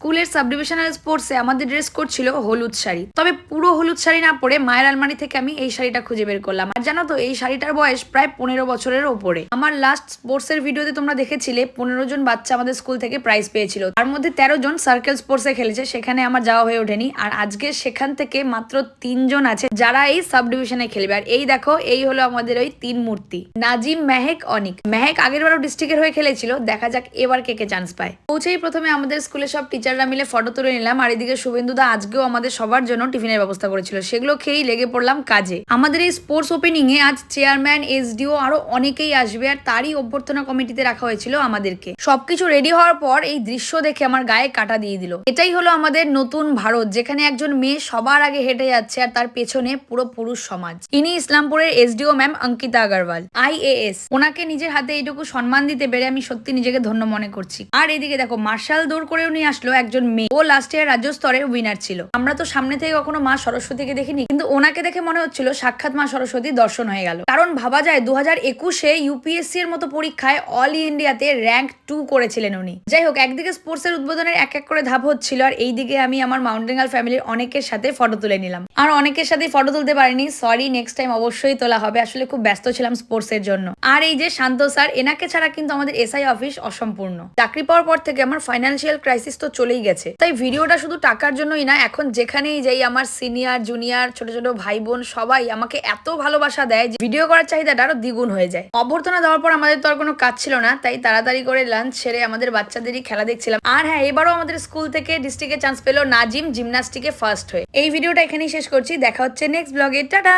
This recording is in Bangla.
স্কুলের সাব ডিভিশনাল স্পোর্টসে আমাদের ড্রেস কোড ছিল হলুদ শাড়ি। তবে পুরো হলুদ শাড়ি না পরে মায়ের আলমারি থেকে আমি এই শাড়িটা খুঁজে বের করলাম। আর জানো তো, এই শাড়িটার বয়স প্রায় পনেরো বছরের ওপরে। আমার লাস্ট স্পোর্টস এর ভিডিওতে তোমরা দেখেছিলে, পনেরো জন বাচ্চা আমাদের স্কুল থেকে প্রাইজ পেয়েছিল। তার মধ্যে তেরো জন সার্কেল স্পোর্টসে খেলেছে, সেখানে আমার যাওয়া হয়ে ওঠেনি। আর আজকে সেখান থেকে মাত্র তিনজন আছে যারা এই সাব ডিভিশনে খেলবে। আর এই দেখো, এই হলো আমাদের ওই তিন মূর্তি। নাজিম, মেহেক, অনিক। মেহেক আগের বারও ডিস্ট্রিক্টের হয়ে খেলেছিল, দেখা যাক এবার কে কে চান্স পায়। পৌঁছেই প্রথমে আমাদের স্কুলে সব টিচাররা মিলে ফটো তুলে নিলাম। আর এদিকে শুভেন্দুদা আজকেও আমাদের সবার জন্য টিফিনের ব্যবস্থা করেছিল। সেগুলো খেয়েই লেগে পড়লাম কাজে। আমাদের এই স্পোর্টস ওপেনিং এ আজ চেয়ারম্যান এসডিও আরও অনেকেই আসবে আর তারই অভ্যর্থনা কমিটিতে রাখা হয়েছিল আমাদেরকে। সবকিছু রেডি হওয়ার পর এই দৃশ্য দেখে আমার গায়ে কাটা দিয়ে দিল। এটাই হলো আমাদের নতুন ভারত, যেখানে একজন মেয়ে সবার আগে হেঁটে যাচ্ছে আর তার পেছনে পুরো পুরুষ সমাজ। ইনি ইসলামপুরের SDO ma'am Ankita Agarwal IAS ওনাকে নিজের হাতে এইটুকু সম্মান দিতে পেরে আমি সত্যি নিজেকে ধন্য মনে করছি। আর এদিকে দেখো, মার্শাল দৌড় করেও নিয়ে আসলো একজন মেয়ে। ও লাস্ট ইয়ার রাজ্য স্তরের উইনার ছিল। আমরা তো সামনে থেকে কখনো মা সরস্বতীকে দেখিনি। কিন্তু ওনাকে দেখে মনে হচ্ছিল সাক্ষাৎ মা সরস্বতী দর্শন হয়ে গেল। কারণ ভাবা যায় দু হাজার একুশে ইউপিএসসি এর মতো পরীক্ষায় অল ইন্ডিয়াতে র্যাঙ্ক টু করেছিলেন উনি। যাই হোক, একদিকে স্পোর্টস এর উদ্বোধনের এক এক করে ধাপ হচ্ছিল আর এইদিকে আমি আমার মাউন্টেনাল ফ্যামিলির অনেকের সাথে ফটো তুলে নিলাম। আর অনেকের সাথে ফটো তুলতে পারিনি। সরি নেক্সট টাইম অবশ্যই তোলা হবে। আসলে খুব ব্যস্ত ছিলাম স্পোর্টস এর জন্য। আর এই যে শান্ত স্যার এনাকে ছাড়া কিন্তু আমাদের এসআই অফিস অসম্পূর্ণ। চাকরি পাওয়ার পর থেকে আমার ফাইন্যান্সিয়াল ক্রাইসিস তো চলেই গেছে। তাই ভিডিওটা শুধু টাকার জন্যই না, এখন যেখানেই যাই, আমার সিনিয়র জুনিয়র ছোট ছোট ভাই বোন সবাই আমাকে এত ভালোবাসা দেয় যে ভিডিও করার চাহিদাটা আরও দ্বিগুণ হয়ে যায়। অভ্যর্থনা দেওয়ার পর আমাদের তো আর কোনো কাজ ছিল না, তাই তাড়াতাড়ি করে লাঞ্চ সেরে আমাদের বাচ্চাদেরই খেলা দেখছিলাম। আর হ্যাঁ এবারও আমাদের স্কুল থেকে ডিস্ট্রিক্টে চান্স পেল নাজিম জিমনাস্টিকে ফার্স্ট হয়ে। এই ভিডিওটা এখানেই শেষ করছি, দেখা হচ্ছে নেক্সট ব্লগে টাটা!